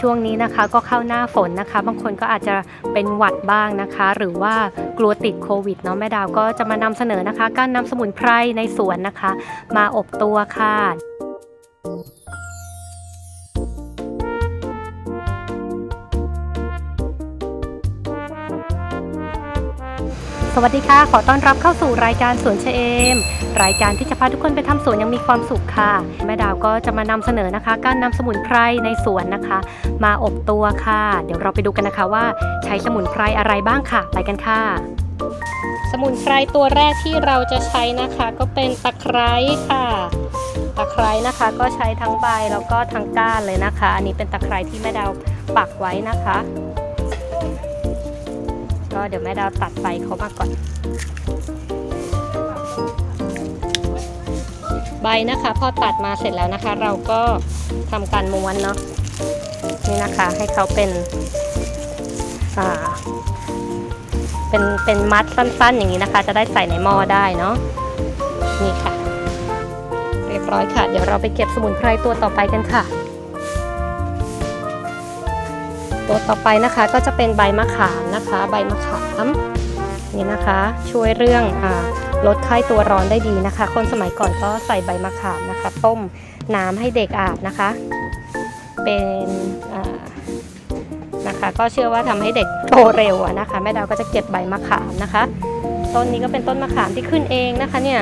ช่วงนี้นะคะก็เข้าหน้าฝนนะคะ บางคนก็อาจจะเป็นหวัดบ้างนะคะ หรือว่ากลัวติดโควิดเนาะแม่ดาวก็จะมานำเสนอนะคะ การนำสมุนไพรในสวนนะคะ มาอบตัวค่ะ สวัสดีค่ะ ขอต้อนรับเข้าสู่รายการสวนเชเอม รายการที่จะพาทุกคนไปทำสวนอยังมีความสุขค่ะ แม่ดาวก็จะมานำเสนอนะคะ การนำสมุนไพรในสวนนะคะ มาอบตัวค่ะ เดี๋ยวเราไปดูกันนะคะว่าใช้สมุนไพรอะไรบ้างค่ะ ไปกันค่ะ สมุนไพรตัวแรกที่เราจะใช้นะคะ ก็เป็นตะไคร้ค่ะ ตะไคร้นะคะก็ใช้ทั้งใบแล้วก็ทั้งก้านเลยนะคะ อันนี้เป็นตะไคร้ที่แม่ดาวปักไว้นะคะ ก็เดี๋ยวแม่ดาวตัดใบเขามาก่อน ใบนะคะ พอตัดมาเสร็จแล้วนะคะ เราก็ทำการม้วนเนาะนี่นะคะให้เขาเป็นอ่าเป็นเป็นมัดสั้นๆ อย่างนี้นะคะ จะได้ใส่ในหม้อได้เนาะนี่ค่ะ เรียบร้อยค่ะ เดี๋ยวเราไปเก็บสมุนไพรตัวต่อไปกันค่ะ ตัวต่อไปนะคะก็จะเป็นใบมะขามนะคะ ใบมะขามนี่นะคะ ช่วยเรื่องอลดไข้ตัวร้อนได้ดีนะคะ คนสมัยก่อนก็ใส่ใบมะขามนะคะ ต้มน้ำให้เด็กอาบนะคะ เป็นนะคะ ก็เชื่อว่าทำให้เด็กโตเร็วนะคะ แม่ดาวก็จะเก็บใบมะขามนะคะ ต้นนี้ก็เป็นต้นมะขามที่ขึ้นเองนะคะเนี่ย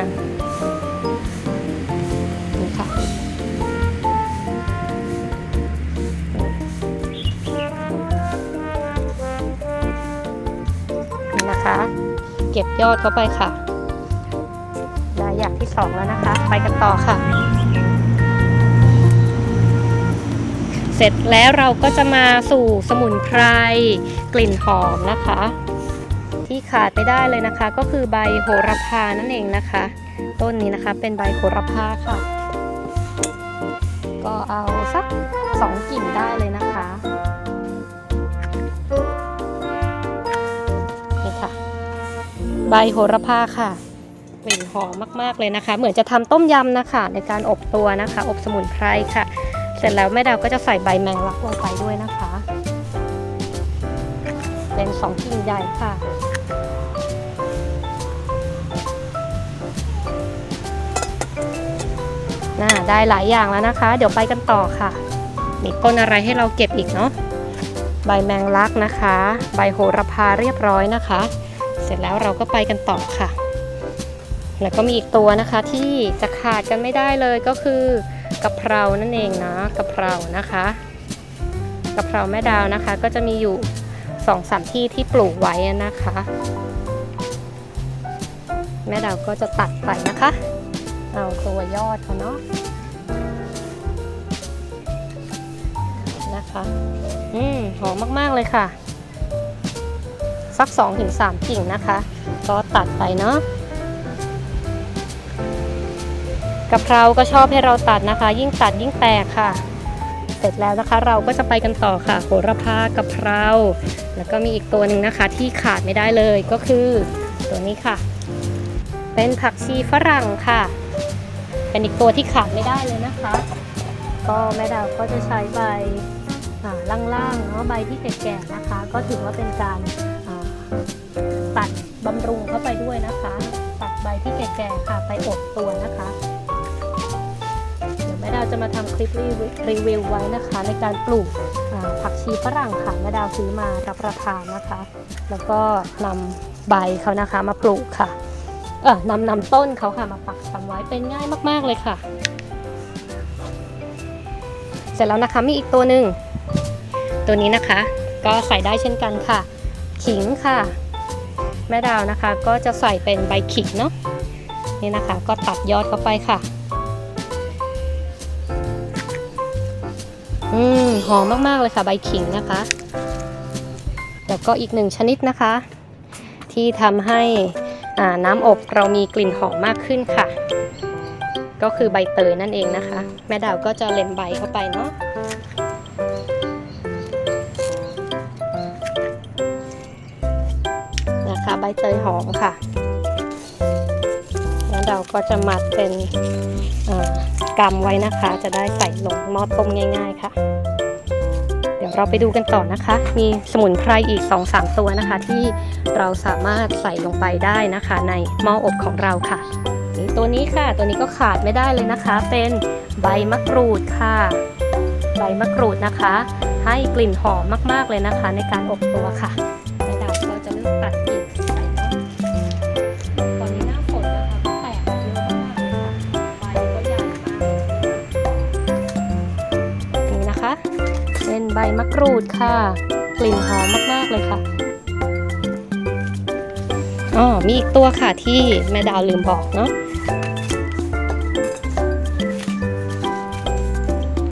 ยอดเข้าไปค่ะได้อย่างที่สองแล้วนะคะ ไปกันต่อค่ะ เสร็จแล้วเราก็จะมาสู่สมุนไพรกลิ่นหอมนะคะ ที่ขาดไม่ได้เลยนะคะ ก็คือใบโหระพานั่นเองนะคะ ต้นนี้นะคะเป็นใบโหระพาค่ะ ก็เอาสักสองกิ่งได้เลยนะคะ ใบโหระพาค่ะกลิ่นหอมมากๆเลยนะคะ เหมือนจะทำต้มยำนะคะ ในการอบตัวนะคะ อบสมุนไพรค่ะ เสร็จแล้วแม่ดาวก็จะใส่ใบแมงลักลงไปด้วยนะคะ เป็นสองกิ่งใหญ่ค่ะน่าได้หลายอย่างแล้วนะคะ เดี๋ยวไปกันต่อค่ะมีต้นอะไรให้เราเก็บอีกเนาะใบแมงลักนะคะ ใบโหระพาเรียบร้อยนะคะ เสร็จแล้วเราก็ไปกันต่อค่ะ แล้วก็มีอีกตัวนะคะที่จะขาดกันไม่ได้เลยก็คือกะเพรานั่นเองนะกะเพรานะคะกะเพราแม่ดาวนะคะ ก็จะมีอยู่สองสามที่ที่ปลูกไว้นะคะ แม่ดาวก็จะตัดไปนะคะ เอาตัวยอดเขาเนาะนะคะ อืมหอมมาก ๆ เลยค่ะ สัก 2-3 กิ่งนะคะ ก็ตัดไปเนาะกะเพราก็ชอบให้เราตัดนะคะ ยิ่งตัดยิ่งแตกค่ะ เสร็จแล้วนะคะ เราก็จะไปกันต่อค่ะ โหระพากะเพรา แล้วก็มีอีกตัวหนึ่งนะคะ ที่ขาดไม่ได้เลยก็คือ ตัวนี้ค่ะ เป็นผักชีฝรั่งค่ะ เป็นอีกตัวที่ขาดไม่ได้เลยนะคะ ก็แม่ดาวก็จะใช้ใบล่างๆเนาะใบที่แก่ๆนะคะ ก็ถือว่าเป็นการ บำรุงเข้าไปด้วยนะคะ ตัดใบที่แก่ๆค่ะไปอบตัวนะคะ เดี๋ยวแม่ดาวจะมาทำคลิปรีวิวรีวิวไว้นะคะ ในการปลูกผักชีฝรั่งค่ะแม่ดาวซื้อมารับประทานนะคะ แล้วก็นำใบเขานะคะมาปลูกค่ะเออนำนำต้นเขาค่ะมาปักฝังไว้เป็นง่ายมาก ๆเลยค่ะ เสร็จแล้วนะคะมีอีกตัวหนึ่งตัวนี้นะคะ ก็ใส่ได้เช่นกันค่ะ ขิงค่ะ แม่ดาวนะคะ ก็จะใส่เป็นใบขิงเนาะนี่นะคะ ก็ตัดยอดเข้าไปค่ะ อืมหอมมากๆเลยค่ะ ใบขิงนะคะ แล้วก็อีกหนึ่งชนิดนะคะ ที่ทำให้น้ำอบเรามีกลิ่นหอมมากขึ้นค่ะ ก็คือใบเตยนั่นเองนะคะ แม่ดาวก็จะเล็มใบเข้าไปเนาะ เตยหอมค่ะ แล้วเราก็จะมัดเป็นกำไว้นะคะ จะได้ใส่ลงหม้อต้มง่าย ๆ ค่ะ เดี๋ยวเราไปดูกันต่อนะคะ มีสมุนไพรอีก 2-3 ตัวนะคะ ที่เราสามารถใส่ลงไปได้นะคะ ในหม้ออบของเราค่ะนี่ตัวนี้ค่ะ ตัวนี้ก็ขาดไม่ได้เลยนะคะ เป็นใบมะกรูดค่ะ ใบมะกรูดนะคะ ให้กลิ่นหอมมากๆเลยนะคะ ในการอบตัวค่ะแม่ดาก็จะเลือกตัดกิ่ มะกรูดค่ะ กลิ่นหอมมาก ๆ เลยค่ะอ๋อมีอีกตัวค่ะที่แม่ดาวลืมบอกเนาะ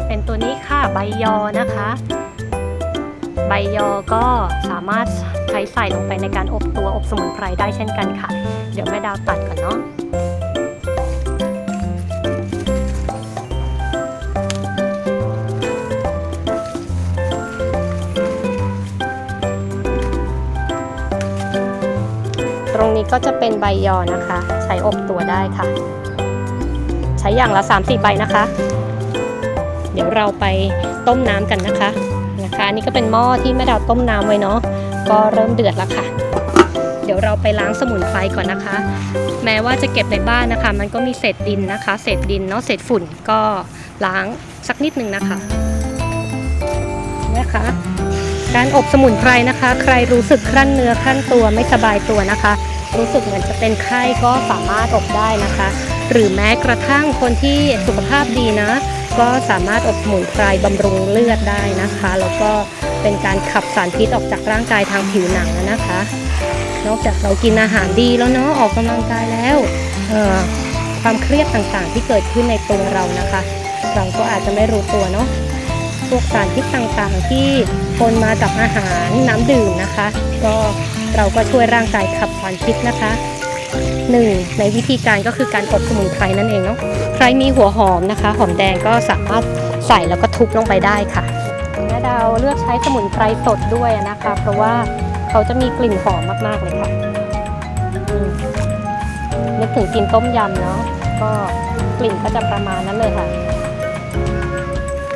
เป็นตัวนี้ค่ะใบยอนะคะ ใบยอก็สามารถใช้ใส่ลงไปในการอบตัวอบสมุนไพรได้เช่นกันค่ะ เดี๋ยวแม่ดาวตัดก่อนเนาะ ก็จะเป็นใบยอนะคะ ใช้อบตัวได้ค่ะ ใช้อย่างละ 3-4 ใบนะคะ เดี๋ยวเราไปต้มน้ำกันนะคะนะคะอันนี่ก็เป็นหม้อที่แม่ดาวต้มน้ำไว้เนาะก็เริ่มเดือดแล้วค่ะ เดี๋ยวเราไปล้างสมุนไพรก่อนนะคะ แม้ว่าจะเก็บในบ้านนะคะ มันก็มีเศษดินนะคะ เศษดินเนาะเศษฝุ่นก็ล้างสักนิดนึงนะคะนะคะการอบสมุนไพรนะคะ ใครรู้สึกครั่นเนื้อครั่นตัวไม่สบายตัวนะคะ รู้สึกเหมือนจะเป็นไข้ก็สามารถอบได้นะคะ หรือแม้กระทั่งคนที่สุขภาพดีนะ ก็สามารถอบสมุนไพรบำรุงเลือดได้นะคะ แล้วก็เป็นการขับสารพิษออกจากร่างกายทางผิวหนังนะคะ นอกจากเรากินอาหารดีแล้วเนาะออกกำลังกายแล้วความเครียดต่างๆ ที่เกิดขึ้นในตัวเรานะคะ เราก็อาจจะไม่รู้ตัวเนาะพวกสารพิษต่างๆ ที่ปนมากับอาหารน้ำดื่มนะคะ ก็ เราก็ช่วยร่างกายขับสารพิษนะคะหนึ่งในวิธีการก็คือการอบสมุนไพรนั่นเองเนาะใครมีหัวหอมนะคะ หอมแดงก็สามารถใส่แล้วก็ทุบลงไปได้ค่ะแม่ดาวเลือกใช้สมุนไพรสดด้วยนะคะ เพราะว่าเขาจะมีกลิ่นหอมมากๆเลยค่ะนึกถึงกินต้มยำเนาะก็กลิ่นก็จะประมาณนั้นเลยค่ะ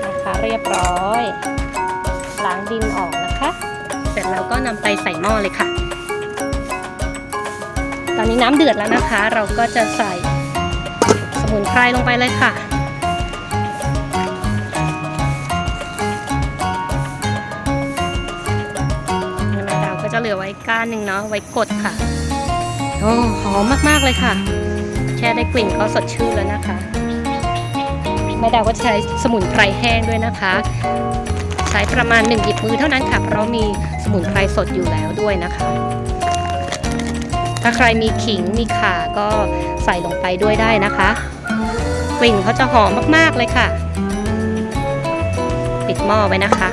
นะคะเรียบร้อยล้างดินออกนะคะ เสร็จแล้วก็นำไปใส่หม้อเลยค่ะ อนนี้น้ำเดือดแล้วนะคะ เราก็จะใส่สมุนไพรลงไปเลยค่ะแม่ดาวก็จะเหลือไว้ก้านหนึ่งเนาะไว้กดค่ะโอ้หอมมากๆเลยค่ะ แค่ได้กลิ่นก็สดชื่นแล้วนะคะแม่ดาวก็ใช้สมุนไพรแห้งด้วยนะคะ ใช้ประมาณ1หยิบมือเท่านั้นค่ะ เพราะมีสมุนไพรสดอยู่แล้วด้วยนะคะ ถ้าใครมีขิงมีข่าก็ใส่ลงไปด้วยได้นะคะกลิ่นเขาจะหอมมากๆเลยค่ะ ปิดหม้อไว้นะคะ